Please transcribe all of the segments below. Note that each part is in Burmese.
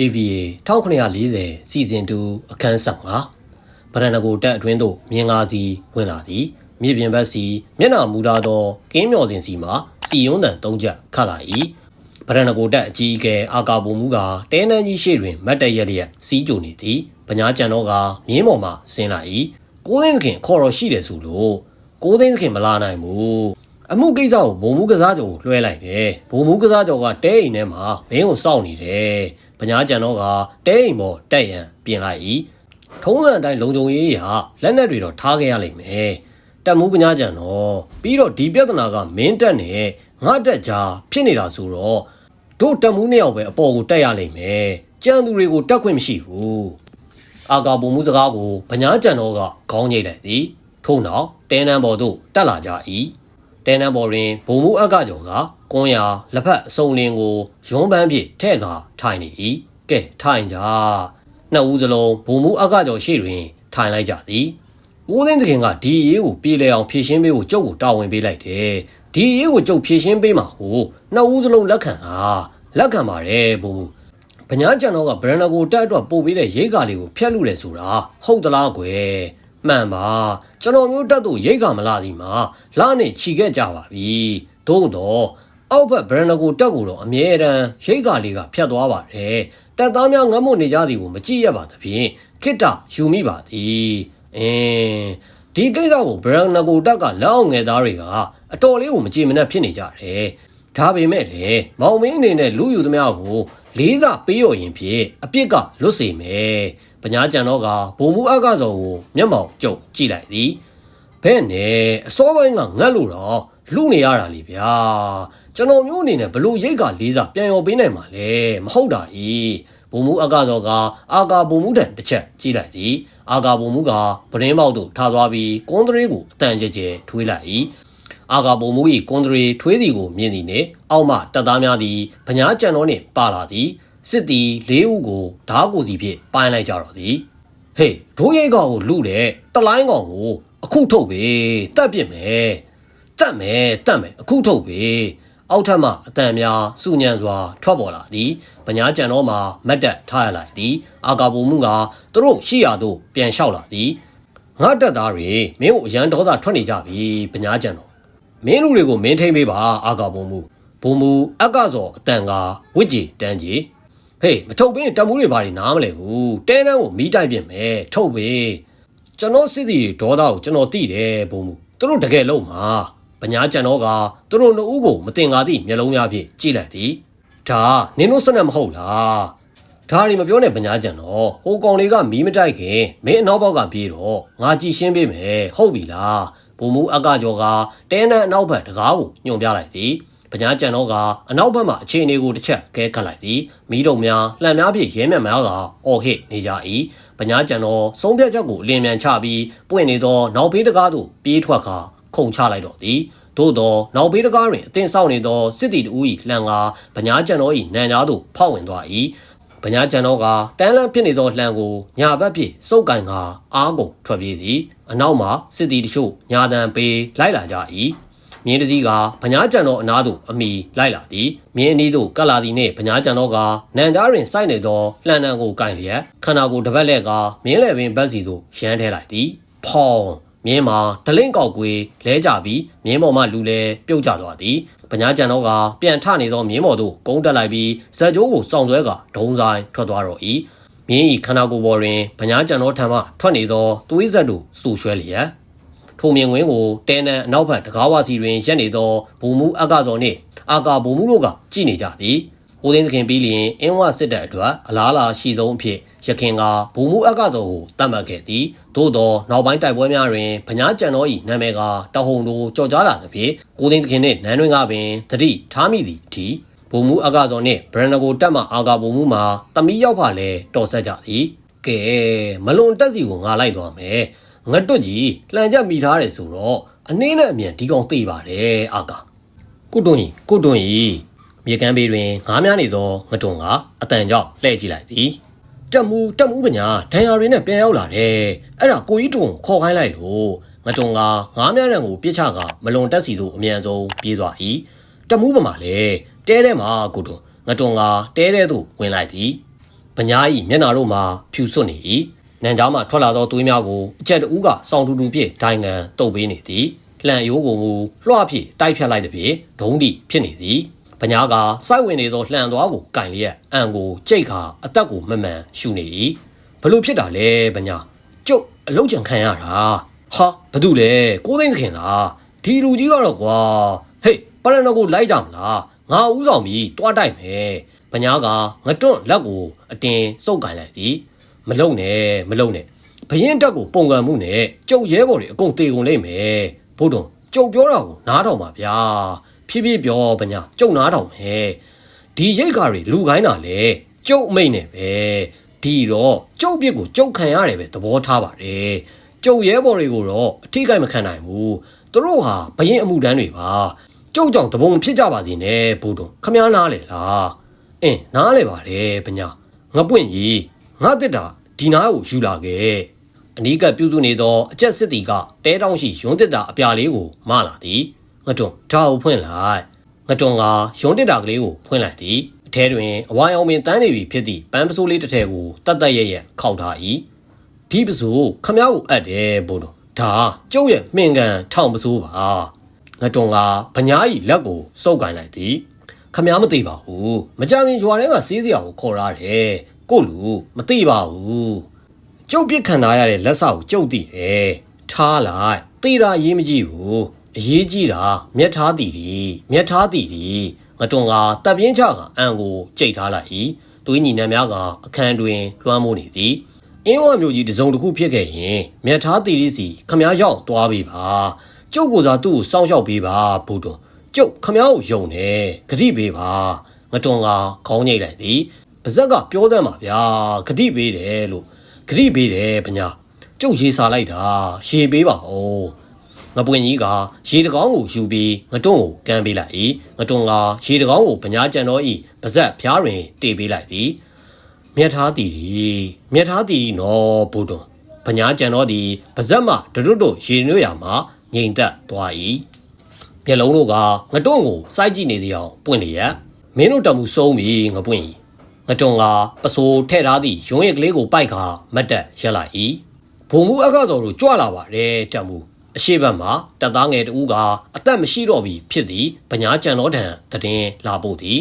AVA 1940စီဇန်2အခန်းဆောင်မှာဗရဏဂိုတက်အတွင်းသို့မြင်းကားစီဝင်လာသည်မြေပြင်ဘက်စီမျက်နှာမူထားသောကင်းမျော်စင်စီမှစီယုံတန်၃ချက်ခတ်လာ၏ဗရဏဂိုတက်အကြီးအကဲအာကာပုံမူကတဲနန်းကြီးရှေ့တွင်မတ်တက်ရက်လျက်စီးကြိုနေသည်ပညာကျန်တော့ကမြင်းပေါ်မှဆင်းလာ၏ကိုသိန်းသခင်ခေါ်တော်ရှိတယ်ဆိုလို့ကိုသိန်းသခင်မလာနိုင်ဘူးအမှုကိစ္စကိုဘုံမှုကစားကြော်ကိုလွှဲလိုက်တယ်ဘုံမှုကစားကြော်ကတဲအိမ်ထဲမှာမင်းကိုစောင့်နေတယ် ပညာကျန်တော့ကတဲအိမ်ပေါ်တက်ရန်ပြင်လိုက်၏ထုံးစံအတိုင်းလုံခြုံရေးဟာလက်နက်တွေတော့ထားခဲ့ရလိမ့်မယ်တက်မှုပညာကျန်တော့ပြီးတော့ဒီပြဿနာကမင်းတက်နဲ့ငါတက်ကြားဖြစ်နေတာဆိုတော့တို့တက်မှုနှစ်ယောက်ပဲအပေါ်ကိုတက်ရလိမ့်မယ်ကြံသူတွေကိုတက်ခွင့်မရှိဘူးအာကာပုံမှုစကားကိုပညာကျန်တော့ကခေါင်းညိတ်လိုက်သည်ထို့နောက်တဲနန်းပေါ်သို့တက်လာကြ၏တဲနန်းပေါ်တွင်ဘုံမှုအကကျော်က ကွန်ရာလက်ဖက်အစုံလင်းကိုရုံးပန်းပြည့်ထဲ့ကထိုင်နေ၏ကဲထိုင်ကြနှစ်ဦးစလုံးဘုံမှုအကကျော်ရှိတွင်ထိုင်လိုက်ကြသည်ဦးသိန်းသခင်ကဒီအရေးကိုပြေလည်အောင်ဖြေရှင်းပေးဖို့ကျုပ်ကိုတာဝန်ပေးလိုက်တယ်ဒီအရေးကိုကျုပ်ဖြေရှင်းပေးမှာဟုနှစ်ဦးစလုံးလက်ခံလားလက်ခံပါတယ်ဘုံမှု။ဗညာကျန်တော့ကဗရန်နာကိုတက်အတွက်ပို့ပေးတဲ့ရိတ်ကာလေးကိုဖျက်လူတယ်ဆိုတာဟုတ်သလားကွယ်။မှန်ပါ။ကျွန်တော်မျိုးတက်သူရိတ်ကာမလာသည်မှာလာနဲ့ခြိခဲ့ကြပါပြီ။သို့တော့ အောက်ဘက်ဗရန်နာကိုတက်ကိုတော့အမြဲတမ်းရိတ်ကာလေးကဖျက်သွားပါတယ်။တက်သားများငတ်မွနေကြသည်ကိုမကြည့်ရပါသဖြင့်ခိတ္တယူမိပါသည်။အင်းဒီကိစ္စကိုဗရန်နာကိုတက်ကလက်အောင်ငယ်သားတွေကအတော်လေးကိုမကြည်မနှက်ဖြစ်နေကြတယ်။ဒါပေမဲ့လေမောင်မင်းအနေနဲ့လူယူသမျှကိုလေးစားပေးရရင်ဖြင့်အပြစ်ကလွတ်စေမယ်။ပညာကြံတော့ကဘုံမှုအကစောကိုမျက်မှောင်ကျုံကြည့်လိုက်သည်။ဘဲ့နဲ့အစောပိုင်းကငတ်လို့တော့ လူနေရတာလေဗျာ။ကျွန်တော်မျိုးအနေနဲ့ဘလို့ရိတ်ကလေးစားပြန်ရောပေးနိုင်မှာလဲမဟုတ်တာဤဘုံမှုအကစောကအာကာဘုံမှုတန်တစ်ချက်ကြည့်လိုက်သည်။အာကာဘုံမှုကပရင်းပေါက်တို့ထားသွားပြီးကွန်တရေကိုအတန်ကြဲကြဲထွေးလိုက်၏။အာဂါဘုံမူ၏ကွန်ဒရီထွေးသည်ကိုမြင်သည်နှင့်အောက်မှတပ်သားများသည်ဗညာကြံတော်နှင့်ပါလာသည်စစ်သည်လေးဦးကိုဓားကိုစီဖြင့်ပိုင်းလိုက်ကြတော်သည်ဟေးဒိုးရိတ်ကောင်ကိုလူတဲ့တလိုင်းကောင်ကိုအခုထုတ်ပေတက်ပြစ်မယ် တက်မယ်တက်မယ်အခုထုတ်ပေအောက်ထပ်မှအတန်များစုညံစွာထွက်ပေါ်လာသည်ဗညာကြံတော်မှာမတ်တက်ထားရလိုက်သည်အာဂါဘုံမူကသူတို့ရှိရာသို့ပြန်လျှောက်လာသည်ငါတက်သားတွေမင်းကိုအရန်ဒေါသထွက်နေကြပြီဗညာကြံတော်မင်းလူတွေကိုမင်းထိမ့်ပေးပါအာကာဘုံမူဘုံမူအကစော်အတန်ကဝစ်ကြီးတန်းကြီးဟေးမထုတ်ပေးတမူးတွေဘာတွေနားမလဲဘူးတဲတန်းကိုမိတိုက်ပြင်မယ်ထုတ်ပေးကျွန်တော်စစ်တီဒေါသကိုကျွန်တော်သိတယ်ဘုံမူသူတို့တကယ်လုံးမှာ ပညာကျန်တော့ကသူတို့နှစ်ဦးကိုမတင်ကားသည့်မျက်လုံးများဖြင့်ကြည့်လိုက်သည်ဒါနင်းတို့စနက်မဟုတ်လားဒါရီမပြောနဲ့ပညာကျန်တော့ဟိုကောင်လေးကမီးမတိုက်ခင်မင်းအနောက်ဘောက်ကပြေးတော့ငါကြည့်ရှင်းပေးမယ်ဟုတ်ပြီလားဘုံမူအကကျော်ကတဲနန်းအနောက်ဘက်တကားကိုညွန်ပြလိုက်သည်ပညာကြံတော့ကအနောက်ဘက်မှအခြေအနေကိုတစ်ချက်ကဲခတ်လိုက်သည်မိတုံများလှန်များဖြင့်ရဲမြတ်များကအော်ဟစ်နေကြ၏ပညာကြံတော့ဆုံးဖြတ်ချက်ကိုအလင်းမြန်ချပြီးပွင့်နေသောနောက်ဘေးတကားသို့ပြေးထွက်ခါ ခုန်ချလိုက်တော့သည်သို့သောနောက်ဘေးတကားတွင်အသင်ဆောက်နေသောစစ်တီတူ၏လှန်ကပညာကြံတော်၏နံကြားသို့ဖောက်ဝင်သွား၏ပညာကျန်တော့ကတန်းလန်းဖြစ်နေသောလှန်ကိုညာဘက်ဖြင့်စုပ်ကန်ကအားကုန်ထွက်ပြေးသည်အနောက်မှာစစ်တီတချို့ညာတန်ပေးလိုက်လာကြ၏မြင်းတစည်းကဗညာကျန်တော်အနားသို့အမိလိုက်လာသည်မြင်းအနီးသို့ကပ်လာသည်နှင့်ဗညာကျန်တော်ကနန်ကြားတွင်စိုက်နေသောလှန်တန်ကိုကင်လျက်ခန္ဓာကိုယ်တစ်ပတ်လက်ကမြင်းလယ်ပင်ဘက်စီသို့ရမ်းထဲလိုက်သည်ဖောင်း မြင်းမှာဒလင့်ကောက်ကွေးလဲကြပြီးမြင်းပေါ်မှလူလဲပြုတ်ကျသွားသည်ပညာကြံတော့ကပြန်ထနေသောမြင်းပေါ်သို့ကုန်းတက်လိုက်ပြီးဇက်ကြိုးကိုစောင့်ဆွဲကဒုံဆိုင်ထွက်သွားတော့၏မြင်းဤခန္ဓာကိုယ်ပေါ်တွင်ပညာကြံတော့ထံမှထွက်နေသောသွေးဆက်တို့ဆူရွှဲလျက်ထိုမြင်ကွင်းကိုတဲနန်အနောက်ဘက်တကားဝစီတွင်ရက်နေသောဘူမူအကစော်နှင့်အာကာဘူမူတို့ကကြည်နေကြသည်ကိုသိန်းသခင်ပြီးလျင်အင်းဝစစ်တပ်အတွက်အလားလာရှိဆုံးအဖြစ် ရခင်ကဘူမူအကစော်ကိုတတ်မှတ်ခဲ့သည်သို့သောနောက်ပိုင်းတိုက်ပွဲများတွင်ဗညာကြံတော်၏နာမည်ကတဟုန်တို့ကြော်ကြားလာသဖြင့်ကိုသိန်းသခင်နှင့်နန်းတွင်ကပင်သတိထားမိသည့်အထိဘုံမူအကစော်နှင့်ဗရန်နဂိုတက်မှအာကာဘုံမူမှာတမီးရောက်ပါလဲတော်ဆက်ကြသည်ကဲမလွန်တက်စီကိုငါလိုက်သွားမယ်ငတ်တွတ်ကြီးလှန်ချက်မိထားတယ်ဆိုတော့အနည်းနဲ့အမြန်ဒီကောင်သိပါတယ်အာကာကုတွန်းကြီးကုတွန်းကြီးမြေကမ်းဘေးတွင်ငားများနေသောငတွန်းကအတန်ကြောင့်လှည့်ကြည့်လိုက်သည် တက်မှုတက်မှုပညာဒဏ်ရာတွေနဲ့ပြန်ရောက်လာတယ်အဲ့ဒါကိုကြီးတွန်းခေါ်ခိုင်းလိုက်လို့ငတွန်းကငားများရန်ကိုပြစ်ချကမလွန်တက်စီသို့အမြန်ဆုံးပြေးသွား၏တက်မှုပမာလေတဲထဲမှာကုတွန်းငတွန်းကတဲထဲသို့ဝင်လိုက်သည်ဘပညာဤမျက်နာတို့မှာဖြူစွတ်နေ၏နံကြားမှထွက်လာသောသွေးများကိုအကြက်တူးကစောင်းတူတူဖြင့်ဒိုင်ငံတုပ်ပေးနေသည်လှန်ရိုးကိုမူလွှဖြင့်တိုက်ဖြတ်လိုက်သည်ဖြင့်ဒုံးတိဖြစ်နေသည် ပညာကစိုက်ဝင်နေသောလှန်သွားကိုကင်လျက်အံကိုကြိတ်ခါအသက်ကိုမမှန်ရှူနေ၏ဘလို့ဖြစ်တာလဲပညာကျုပ်အလုတ်ကြံခံရတာဟာဘာတူလဲကိုသိန်းခင်လားဒီလူကြီးကတော့ကွာဟေးပရဏကိုလိုက်ကြမလားငါဥဆောင်ပြီးတွားတိုက်မယ်ပညာကငတွန့်လက်ကိုအတင်စုပ်ကင်လိုက်သည်မလုံနဲ့မလုံနဲ့ဘရင်တက်ကိုပုံကံမှုနဲ့ကျုပ်ရဲဘော်တွေအကုန်တေကုန်လိမ့်မယ်ဘုဒ္ဓံကျုပ်ပြောတာကိုနားထောင်ပါဗျာ ဖြည်းဖြည်းပြောပညာကျုပ်နားထောင်မယ်ဒီရိတ်ကားတွေလူကိုင်းတာလေကျုပ်အမိတ်နဲ့ပဲဒီတော့ကျုပ်ပြစ်ကိုကျုပ်ခံရတယ်ပဲသဘောထားပါတယ်ကျုပ်ရဲဘော်တွေကိုတော့အထိကိမခံနိုင်ဘူးသူတို့ဟာဘရင်အမှုတန်းတွေပါကျုပ်ကြောင့်တပုံဖြစ်ကြပါစေနဲ့ဘုဒ္ဓံခမားနားလေလားအင်းနားလေပါတယ်ပညာငပွင့်ကြီးငါတစ်တာဒီနားကိုယူလာခဲ့အနီးကပ်ပြုစုနေသောအကျက်စစ်တီကတဲတောင်းရှိရုံးတစ်တာအပြာလေးကိုမလာသည် ငတွန်းဓာတ်ကိုဖွင့်လိုက်ငတွန်းကရုံးတစ်တာကလေးကိုဖွင့်လိုက်သည်အထဲတွင်အဝိုင်းအောင်ပင်တန်းနေပြီဖြစ်သည့်ပန်းပစိုးလေးတစ်ထည်ကိုတတ်တတ်ရရခောက်ထား၏ဒီပစိုးခမ ्या ကိုအပ်တယ်ဘုံတို့ဒါကျုပ်ရဲ့မှင်ကန်ထောင်ပစိုးပါငတွန်းကဗညားဤလက်ကိုစုပ်ကင်လိုက်သည်ခမ ्या မသိပါဘူးမကြခင်ရွာထဲကစီးစရာကိုခေါ်ရတယ်ကိုလူမသိပါဘူးကျုပ်ပြစ်ခံထားရတဲ့လက်ဆောက်ကိုကျုပ်သိတယ်ထားလိုက်သိတာရေးမကြည့်ဘူး အရေးကြီးတာမျက်ထားတည်ဒီမျက်ထားတည်ဒီငတွန်းကတပ်ပြင်းချကအံကိုကြိတ်ထားလိုက်၏သွေးညီနှံများကအခန်းတွင်လွှမ်းမိုးနေသည်အင်းဝမျိုးကြီးတစုံတစ်ခုဖြစ်ခဲ့ရင်မျက်ထားတည်ဒီစီခမ ्या ရောက်သွားပြီပါကျုပ်ကိုစားသူ့ကိုစောင့်ရှောက်ပေးပါဘုဒ္ဓကျုပ်ခမ ्या ကိုယုံတယ်ဂတိပေးပါငတွန်းကခေါင်းညိတ်လိုက်သည်ပါဇက်ကပြောစမ်းပါဗျာဂတိပေးတယ်လို့ဂတိပေးတယ်ဗညာကျုပ်ရေစာလိုက်တာရေပေးပါဦး ငပွင့်ကြီးကရေတကောင်းကိုယူပြီးငတွန်းကိုကမ်းပေးလိုက်၏ငတွန်းကရေတကောင်းကိုဗညာကြံတော်ဤပါဇက်ဖျားတွင်တေပေးလိုက်သည်မြတ်ထားတည်ဒီမြတ်ထားတည်နော်ဘုဒ္ဓဗညာကြံတော်သည်ပါဇက်မှဒရွတ်တို့ရေနွေရမှာငိမ်သက်သွား၏မျက်လုံးတို့ကငတွန်းကိုစိုက်ကြည့်နေသည်အောင်ပွင့်လျက်မင်းတို့တမှုဆုံးပြီငပွင့်၏ငတွန်းကပစိုးထဲ့ထားသည့်ရုံးရက်ကလေးကိုပိုက်ခါမတ်တက်ရက်လိုက်၏ဘုံမှုအကစော်တို့ကြွလာပါတယ်တမှု အရှိဘက်မှာတပ်သားငယ်တဦးကအသက်မရှိတော့ပြီဖြစ်သည်ဗညာကြံတော်တံတည်င်းလာဖို့သည်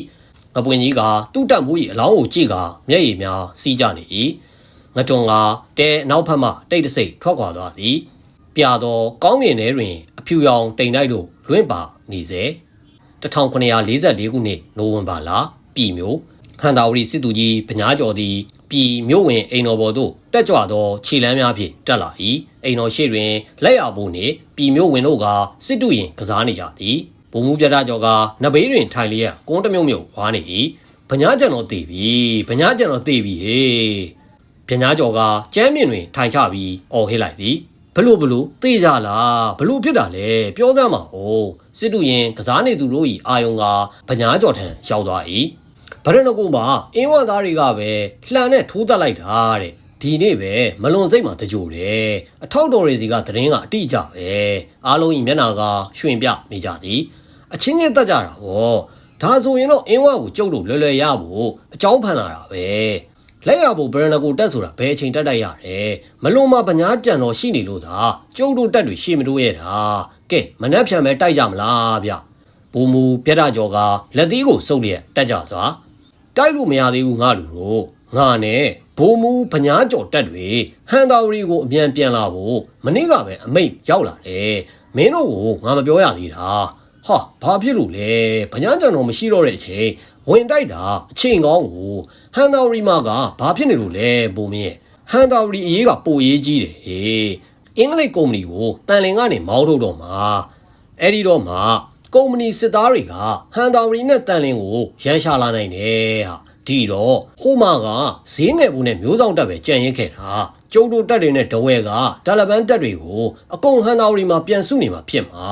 ငပွင့်ကြီးကသူ့တပ်မှု၏အလောင်းကိုကြည့်ကမျက်ရည်များစီးကြနေ၏ငတွန်းကတဲနောက်ဖက်မှတိတ်တဆိတ်ထွက်ခွာသွားသည်ပြတော်ကောင်းငင်ထဲတွင် အဖြူရောင်တိမ်တိုက်တို့လွင့်ပါနေစေ1944ခုနှစ်နိုဝင်ဘာလပြည်မျိုးခန္ဓာဝရီစစ်သူကြီးဗညာကျော်သည် ပြည်မြို့ဝင်အိမ်တော်ပေါ်သို့တက်ကြွသောခြေလမ်းများဖြင့်တက်လာ၏အိမ်တော်ရှိတွင်လက်ရဖို့နှင့်ပြည်မြို့ဝင်တို့ကစစ်တူရင်ကစားနေကြသည်ဘုံမူပြတာကျော်ကနဘေးတွင်ထိုင်လျက်ကုန်းတမြုံမြုံဝါနေ၏ဗညာကျန်တော်တည်ပြီဗညာကျန်တော်တည်ပြီဟေးဗညာကျော်ကကျမ်းမြင့်တွင်ထိုင်ချပြီးအော်ဟစ်လိုက်သည်ဘလို့ဘလို့သိကြလားဘလို့ဖြစ်တာလဲပြောစမ်းပါဦးစစ်တူရင်ကစားနေသူတို့ဤအာယုံကဗညာကျော်ထံရောက်သွား၏ ဗရဏကိုမှာအင်းဝသားတွေကပဲလှန်နဲ့ထိုးတက်လိုက်တာတဲ့ဒီနေ့ပဲမလွန်စိတ်မှာတကြိုတယ်အထောက်တော်တွေစီကသတင်းကအတိအကျပဲအားလုံးဤမျက်နာကရွှင်ပြနေကြသည်အချင်းချင်းတက်ကြတာဗောဒါဆိုရင်တော့အင်းဝကိုကြုတ်လို့လွယ်လွယ်ရဖို့အကြောင်းဖန်လာတာပဲလက်ရဖို့ဗရဏကိုတက်ဆိုတာဘယ်အချိန်တက်တိုက်ရတယ်မလွန်မပညာကြံတော်ရှိနေလို့သာကျုပ်တို့တက်တွေရှေ့မတိုးရတာကဲမနှက်ဖြံပဲတိုက်ကြမလားဗျဘူမူပြက်တာကျော်ကလက်သီးကိုစုပ်လျက်တက်ကြစွာ တိုက်လို့မရသေးဘူးငါလူတို့ငါနဲ့ဘိုးမူပညာကျော်တက်တွေဟန်တာဝရီကိုအမြန်ပြန်လာဖို့မနေ့ကပဲအမိတ်ရောက်လာတယ်မင်းတို့ကိုငါမပြောရသေးတာဟာဘာဖြစ်လို့လဲပညာကျော်တော့မရှိတော့တဲ့အချိန်ဝင်တိုက်တာအချိန်ကောင်းကိုဟန်တာဝရီမှာကဘာဖြစ်နေလို့လဲဘိုးမင်းဟန်တာဝရီအရေးကပိုရေးကြီးတယ်ဟေးအင်္ဂလိပ်ကုမ္ပဏီကိုတန်လင်ကနေမောင်းထုတ်တော့မှာအဲ့ဒီတော့မှ ကုမ္ပဏီစစ်သားတွေကဟန်တာဝရီနဲ့တန်လင်ကိုရန်ရှာလာနိုင်တယ်ဟာဒီတော့ဟိုမာကဈေးငယ်ဘူးနဲ့မျိုးဆောင်တက်ပဲကြံရင်ခဲ့တာကျုပ်တို့တက်တွေနဲ့ဒဝဲကတာလဘန်တက်တွေကိုအကုန်ဟန်တာဝရီမှာပြန်စုနေမှာဖြစ်မှာ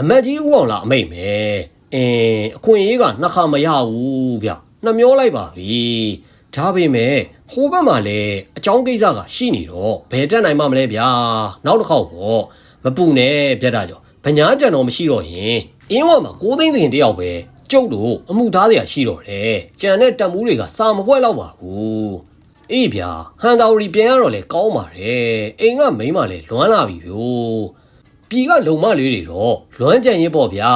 အမတ်ကြီးဦးအောင်လာအမိတ်မယ်အင်းအခွင့်အရေးကနှစ်ခါမရဘူးဗျနှမျောလိုက်ပါပြီဒါပေမဲ့ဟိုဘက်မှာလည်းအကြောင်းကိစ္စကရှိနေတော့ဘယ်တက်နိုင်မှမလဲဗျာနောက်တစ်ခေါက်ပေါ့မပူနဲ့ပြတ်တာကြောဗညာကြံတော်မရှိတော့ရင် အင်းဝမှာကိုသိန်းသိန်းတယောက်ပဲကျုပ်တို့အမှုသားစရာရှိတော့တယ်ကြံတဲ့တက်မှုတွေကစာမပွဲတော့ပါဘူးအေးဗျာဟန်တာဝရီပြန်ရတော့လေကောင်းပါတယ်အိမ်ကမိန်းမလည်းလွမ်းလာပြီဗျို့ပြီကလုံမလေးတွေတော့လွမ်းကြံရင်ပေါ့ဗျာ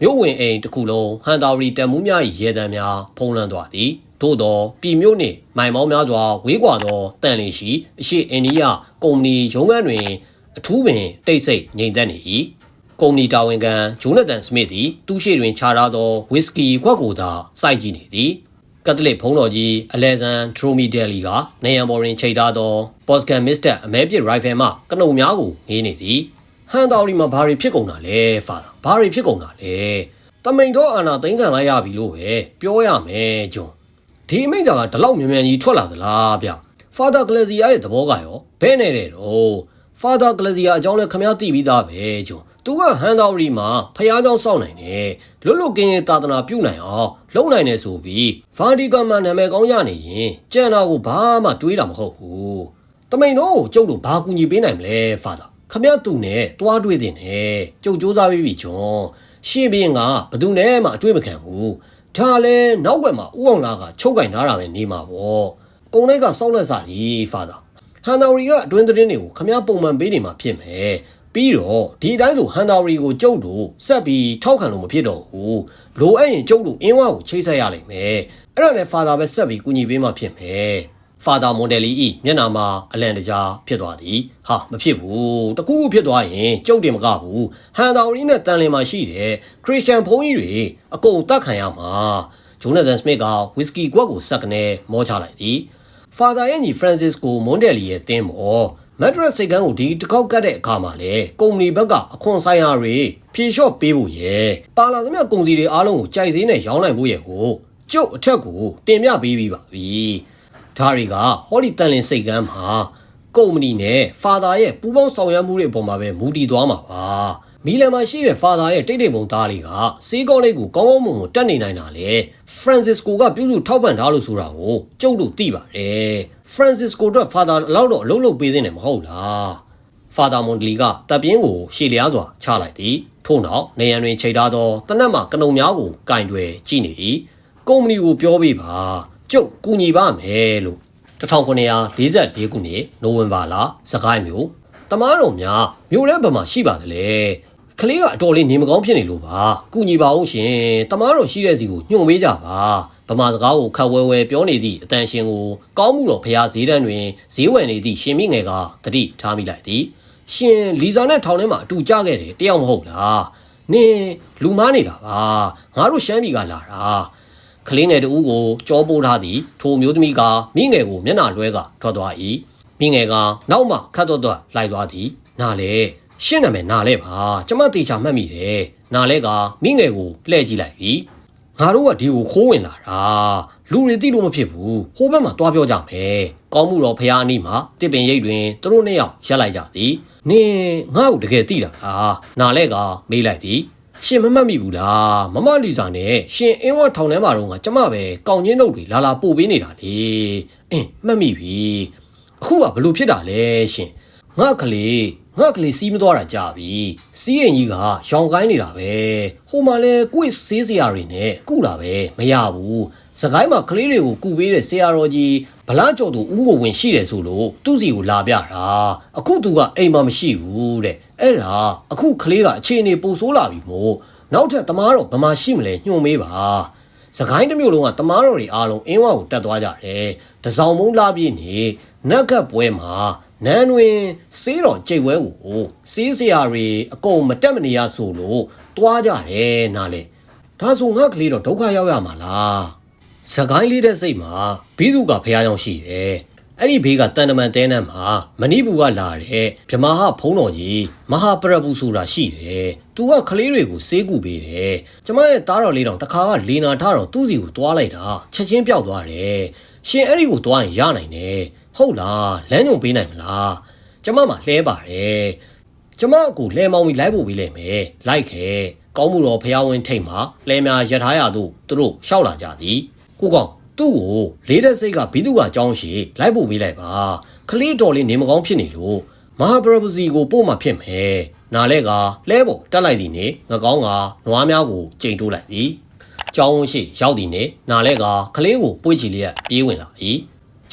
မြို့ဝင်အိမ်တစ်ခုလုံးဟန်တာဝရီတန်မှုများ၏ရဲတမ်းများဖုံးလွှမ်းသွားသည်သို့သောပြည်မြို့နှင့်မိုင်မောင်းများစွာဝေးကွာသောတန်လင်းရှိအရှိအိန္ဒိယကုမ္ပဏီရုံးခန်းတွင်အထူးပင်တိတ်ဆိတ်ငြိမ်သက်နေ၏ ကုမ္ပဏီတာဝန်ခံဂျိုနသန်စမစ်သည်သူ့ရှိတွင်ခြာထားသောဝစ်စကီခွက်ကိုသာစိုက်ကြည့်နေသည်ကက်သလစ်ဘုန်းတော်ကြီးအလဲဇန်ဒရိုမီဒယ်လီကနေရန်ဘော်ရင်ချိန်ထားသောပေါ့စကန်မစ္စတာအမဲပစ်ရိုင်ဖယ်မှကနုံများကိုငေးနေသည်ဟန်တော်ရီမှာဘာတွေဖြစ်ကုန်တာလဲဖာဘာတွေဖြစ်ကုန်တာလဲတမိန်တော့အာနာသိန်းခံလိုက်ရပြီလို့ပဲပြောရမယ်ဂျွန်ဒီအမိန့်စာကဒီလောက်မြန်မြန်ကြီးထွက်လာသလားဗျဖာသာကလစီယာရဲ့သဘောကရောဘဲနဲ့တဲ့တော့ဖာသာကလစီယာအကြောင်းလဲခမည်းသိပြီးသားပဲဂျွန် သူကဟန်တော်ရီမှာဖျားကြောင်းစောင့်နိုင်တယ်လွတ်လွတ်ကင်းကင်းသာသနာပြုနိုင်အောင်လုပ်နိုင်တယ်ဆိုပြီးဗာတီကန်မှာနာမည်ကောင်းရနေရင်ကျန်တာကိုဘာမှတွေးတာမဟုတ်ဘူးတမိန်တော်ကိုကျုပ်တို့ဘာကူညီပေးနိုင်မလဲဖာသာခမရသူနဲ့တွားတွေ့တင်တယ်ကျုပ်စူးစမ်းပြီးပြီကျွန်းရှင်းပြင်းကဘသူနဲ့မှအတွေ့မခံဘူးဒါလဲနောက်ွယ်မှာဥအောင်လာကချုပ်ကင်ထားတာပဲနေမှာပေါ့ကုံလိုက်ကစောက်လက်စာကြီးဖာသာဟန်တော်ရီကအတွင်းသတင်းတွေကိုခမရပုံမှန်ပေးနေမှာဖြစ်မယ် ပြီးတော့ဒီအတိုင်းဆိုဟန်တာရီကိုကျုပ်တို့ဆက်ပြီးထောက်ခံလို့မဖြစ်တော့ဘူးလိုအပ်ရင်ကျုပ်တို့အင်းဝါကိုချိတ်ဆက်ရလိမ့်မယ်အဲ့ဒါနဲ့ဖာသာပဲဆက်ပြီးကူညီပေးမှဖြစ်မယ်ဖာသာမွန်ဒယ်လီဤမျက်နာမှာအလန်တကြားဖြစ်သွားသည်ဟာမဖြစ်ဘူးတကူးဖြစ်သွားရင်ကျုပ်တင်မကဘူးဟန်တာရီနဲ့တန်လင်မှာရှိတဲ့ခရစ်ယာန်ဘုန်းကြီးတွေအကုန်တတ်ခံရမှာဂျိုနသန်စမစ်ကဝစ်စကီကွက်ကိုစက်ကနေမောချလိုက်သည်ဖာသာရဲ့ညီဖရန်စစ်ကိုမွန်ဒယ်လီရဲ့တင်းမော် မက်ဒရက်စိတ်ကန်းကိုဒီတစ်ခေါက်ကတ်တဲ့အခါမှာလေကုမ္ပဏီဘက်ကအခွန်ဆိုင်ရာတွေဖြေလျှော့ပေးဖို့ရဲ့ပါလာသမျှကုန်စည်တွေအားလုံးကိုကြိုက်စည်းနဲ့ရောင်းနိုင်ဖို့ရဲ့ကိုကျုပ်အထက်ကိုတင်ပြပေးပြီးပါပြီဒါတွေကဟောဒီတန်လင်စိတ်ကန်းမှာကုမ္ပဏီနဲ့ဖာသာရဲ့ပူးပေါင်းဆောင်ရွက်မှုတွေအပေါ်မှာပဲမူတည်သွားမှာပါ မီလန်မှာရှိတဲ့ဖာသာရဲ့တိတ်တိတ်ပုံသားလေးကစေးကောလေးကိုကောင်းကောင်းမွန်မွန်တက်နေနိုင်တာလေဖရန်စစ်ကိုကပြုစုထောက်ပံ့ထားလို့ဆိုတာကိုကျုပ်တို့သိပါတယ်ဖရန်စစ်ကိုတော့ဖာသာအလောက်တော့အလုပ်လုပ်ပေးနေတယ်မဟုတ်လားဖာသာမွန်ဒလီကတပ်ပြင်းကိုရှေ့လျားစွာချလိုက်သည်ထို့နောက်နေရန်တွင်ချိန်ထားသောတနက်မှကနုံများကိုကင်တွယ်ကြည့်နေ၏ကုမ္ပဏီကိုပြောပေးပါကျုပ်ကူညီပါမယ်လို့1944ခုနှစ်နိုဝင်ဘာလစကိုင်းမြို့တမားတော်များမြို့ထဲဘက်မှာရှိပါတယ်လေ ကလေးကအတော်လေးနေမကောင်းဖြစ်နေလို့ပါကုညီပါအောင်ရှင်တမားတော်ရှိတဲ့စီကိုညှို့ပေးကြပါဗမာစကားကိုခတ်ဝဲဝဲပြောနေသည့်အတန်ရှင်ကိုကောင်းမှုတော်ဖရာဈေးတန်းတွင်ဈေးဝယ်နေသည့်ရှင်မိငယ်ကတတိထားမိလိုက်သည်ရှင်လီဇာနဲ့ထောင်ထဲမှာအတူကြခဲ့တယ်တယောက်မဟုတ်လားနင်လူမားနေတာပါငါတို့ရှမ်းပြည်ကလာတာကလေးငယ်တူကိုကြောပိုးထားသည်ထိုမျိုးသမီးကမိငယ်ကိုမျက်နှာလွှဲကထွက်သွား၏မိငယ်ကနောက်မှခတ်တော့တော့လိုက်သွားသည်နားလေ ရှင်းနာမယ်နားလဲပါကျမတေချာမှတ်မိတယ်နားလဲကမိငယ်ကိုလှည့်ကြည့်လိုက်ပြီငါတို့ကဒီကိုခိုးဝင်လာတာလူတွေသိလို့မဖြစ်ဘူးဟိုဘက်မှာတွားပြောကြမယ်ကောင်းမှုတော်ဖះအနီးမှာတစ်ပင်ရိပ်တွင်သူတို့နှစ်ယောက်ရက်လိုက်ကြသည်နင်ငါ့ကိုတကယ်သိတာလားနားလဲကမေးလိုက်သည်ရှင်မမှတ်မိဘူးလားမမလီစာနဲ့ရှင်အင်းဝထောင်ထဲမှာတော့ကကျမပဲကောင်းချင်းတို့တွေလာလာပို့ပေးနေတာလေအင်းမှတ်မိပြီအခုကဘလို့ဖြစ်တာလဲရှင်ငါကလေး ငါကလေးစီးမသွားတာကြာပြီစီးရင်ကြီးကရောင်ကိုင်းနေတာပဲဟိုမှာလဲကိုယ့်ဆေးစရာတွေနဲ့ကုလာပဲမရဘူးစကိုင်းမှာကလေးတွေကိုကုပေးတဲ့ဆရာတော်ကြီးဗလာကျော်သူဥမိုဝင်ရှိတယ်ဆိုလို့သူ့စီကိုလာပြတာအခုသူကအိမ်မှာမရှိဘူးတဲ့အဲ့ဒါအခုကလေးကအခြေအနေပိုဆိုးလာပြီမို့နောက်ထပ်တမားတော့ဘယ်မှာရှိမလဲညှို့မေးပါစကိုင်းတစ်မျိုးလုံးကတမားတော်တွေအားလုံးအင်းဝါကိုတက်သွားကြတယ်တစောင်းမုံလာပြည့်နေနက်ကပ်ပွဲမှာ နန်းတွင်စေးတော်ကြိတ်ဝဲကိုစေးစရာတွေအကုန်မတက်မနေရဆိုလို့တွားကြတယ်နားလေဒါဆိုငါကလေးတော့ဒုက္ခရောက်ရမှာလားစကိုင်းလေးတဲ့စိတ်မှာဘိသူကဖះကြောင်ရှိတယ်အဲ့ဒီဘေးကတန်တမန်တဲနန်းမှာမဏိဘူးကလာတဲ့ဗမာဟဖုံးတော်ကြီးမဟာပရဘူးဆိုတာရှိတယ်။သူကကလေးတွေကိုစေးကူပေးတယ်။ကျမရဲ့သားတော်လေးတောင်တခါကလေနာထတော့သူ့စီကိုတွားလိုက်တာချက်ချင်းပျောက်သွားတယ်။ရှင်အဲ့ဒီကိုတွားရင်ရနိုင်တယ်။ ဟုတ်လားလမ်းညုံပေးနိုင်မလား။ကျမမှလှဲပါတယ်။ကျမအကူလှဲမောင်းပြီးလိုက်ဖို့ပြီးလိမ့်မယ်။လိုက်ခဲ့။ကောင်းမှုတော်ဖျားဝင်ထိတ်မှာလှဲများရထားရသို့သူတို့ရှောက်လာကြသည်။ကိုကောင်သူ့ကိုလေးတဲ့စိတ်ကဘိသူကအကြောင်းရှိလိုက်ပို့ပေးလိုက်ပါခလေးတော်လေးနေမကောင်းဖြစ်နေလို့မဟာပရပစီကိုပို့မှဖြစ်မယ်နားလဲကလဲပေါ်တက်လိုက်သည်နေငကောင်းကနွားများကိုကြိမ်တိုးလိုက်သည်ကျောင်းဝန်းရှိရောက်သည်နေနားလဲကခလေးကိုပွေ့ချီလျက်ပြေးဝင်လာ၏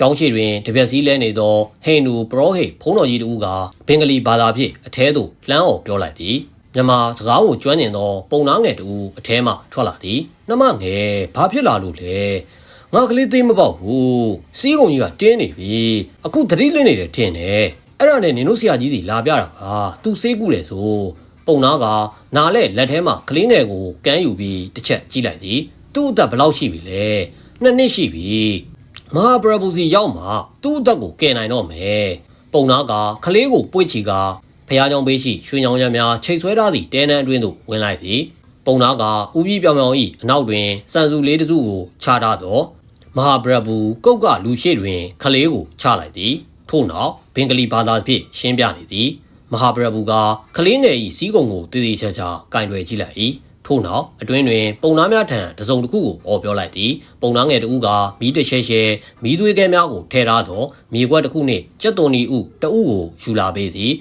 ကျောင်းရှိတွင်တပြက်စီးလဲနေသောဟိန္ဒူပရောဟိတ်ဘုန်းတော်ကြီးတို့ကဘင်္ဂလီဘာသာဖြင့်အထဲသို့လှမ်းအော်ပြောလိုက်သည်မြန်မာစကားကိုကျွမ်းကျင်သောပုံနာငယ်တူအထဲမှထွက်လာသည်နှမငယ်ဘာဖြစ်လာလို့လဲငါကလေးသိမပေါက်ဘူးစီးကုံကြီးကတင်းနေပြီအခုသတိလစ်နေတယ်ထင်တယ်အဲ့ဒါနဲ့နင်တို့ဆရာကြီးစီလာပြတာပါသူစေးကူတယ်ဆိုပုံနာကနားလဲလက်ထဲမှာကလေးငယ်ကိုကမ်းယူပြီးတစ်ချက်ကြည့်လိုက်သည်သူ့အသက်ဘယ်လောက်ရှိပြီလဲနှစ်နှစ်ရှိပြီ မဟာပရဘူစီရောက်မှသူ့အသက်ကိုကယ်နိုင်တော့မယ်ပုံနာကကလေးကိုပွေ့ချီကဖះကြောင်ပေးရှိရွှေညောင်ရံများချိတ်ဆွဲထားသည့်တဲနန်းအတွင်းသို့ဝင်လိုက်သည်ပုံနာကဥပြီးပြောင်ပြောင်ဤအနောက်တွင်စံစုလေးတစ်စုကိုခြားထားသောမဟာပရဘူကုတ်ကလူရှိတွင် ခလေးကိုချလိုက်သည်ထို့နောက်ဘင်္ဂလီဘာသာဖြင့်ရှင်းပြနေသည်မဟာပရဘူကခလေးငယ်ဤစီးကုံကိုတည်တည်ချာချာကင်တွယ်ကြည့်လိုက်၏ ထို့နောက်အတွင်းတွင်ပုံနာများထံတစုံတစ်ခုကိုအော်ပြောလိုက်သည်ပုံနာငယ်တစ်ဦးကမီးတရှဲရှဲမီးသွေးခဲများကိုထဲထားသောမြေခွက်တစ်ခုနှင့်ကြက်သွန်ဤဥတအုပ်ကိုယူလာပေးသည်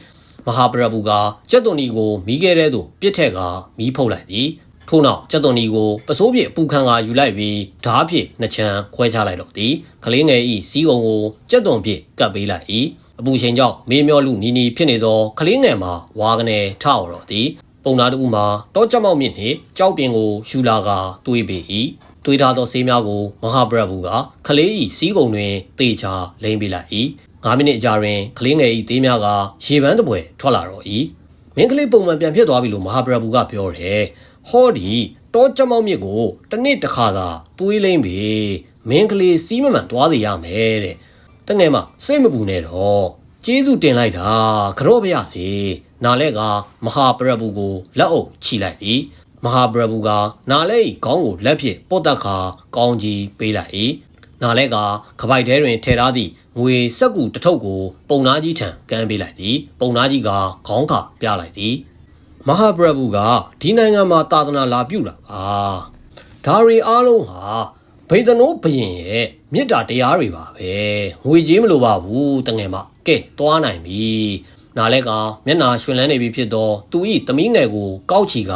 မဟာပရဘူကကြက်သွန်ဤကိုမီးခဲထဲသို့ပြစ်ထက်ကမီးဖုတ်လိုက်သည်ထို့နောက်ကြက်သွန်ဤကိုပစိုးပြစ်အပူခံကယူလိုက်ပြီးဓားဖြင့်နှစ်ချမ်းခွဲခြားလိုက်တော့သည်ကလေးငယ်ဤစီးုံကိုကြက်သွန်ဖြင့်ကပ်ပေးလိုက်၏အပူချိန်ကြောင့်မေးမျောလူနီနီဖြစ်နေသောကလေးငယ်မှာဝါကနေထအော်တော့သည် ပုံနာတူမှာတောကြက်မောက်မြင့်နှင့်ကြောက်ပြင်ကိုယူလာကတွေးပေ၏တွေးထားသောဆေးများကိုမဟာပရဘူကကလေးဤစီးကုံတွင်တေချာလိမ့်ပေးလိုက်၏9မိနစ်အကြာတွင်ကလေးငယ်ဤသေးများကရေပန်းတပွဲထွက်လာတော့၏မင်းကလေးပုံမှန်ပြန်ဖြစ်သွားပြီလို့မဟာပရဘူကပြောတယ်ဟောဒီတောကြက်မောက်မြင့်ကိုတစ်နေ့တစ်ခါသာတွေးလိမ့်ပြီမင်းကလေးစီးမမှန်သွားသေးရမယ်တဲ့တငယ်မစိတ်မပူနဲ့တော့ ကျေးဇူးတင်လိုက်တာကြော့ပါရစေနာလဲကမဟာပရဘူကိုလက်အုပ်ချီလိုက်သည်မဟာပရဘူကနာလဲ၏ခေါင်းကိုလက်ဖြင့်ပုတ်တက်ခါကောင်းကြီးပေးလိုက်၏နာလဲကခပိုက်ထဲတွင်ထည့်ထားသည့်ငွေစက်ကူတစ်ထုပ်ကို ပုံနာကြီးထံကမ်းပေးလိုက်သည် ပုံနာကြီးကခေါင်းခါပြလိုက်သည်မဟာပရဘူကဒီနိုင်ငံမှာတာသနာလာပြုလာပါဒါရီအားလုံးဟာဗိဒနိုးဘရင်ရဲ့မေတ္တာတရားတွေပါပဲငွေကြေးမလိုပါဘူးတငယ်မကဲသွားနိုင်ပြီနားလဲကမျက်နာရွှင်လန်းနေပြီဖြစ်သောသူ၏သမီးငယ်ကိုကောက်ချီက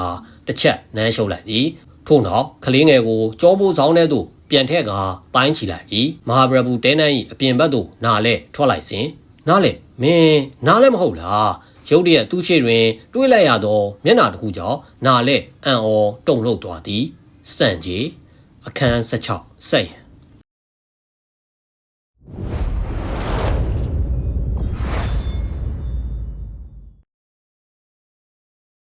တစ်ချက်နမ်းရှုပ်လိုက်သည်ထို့နောက်ကလေးငယ်ကိုကြောပိုးဆောင်ထဲသို့ပြန်ထက်ကပိုင်းချီလိုက်၏မဟာဗရဘူးတဲနန်း၏အပြင်ဘက်သို့နားလဲထွက်လိုက်စဉ်နားလဲမင်းနားလဲမဟုတ်လားရုတ်တရက်သူ့ရှိတွင်တွေးလိုက်ရသောမျက်နာတစ်ခုကြောင့်နားလဲအံ့ဩတုန်လှုပ်သွားသည်စံကြီးအခန်း16စိတ်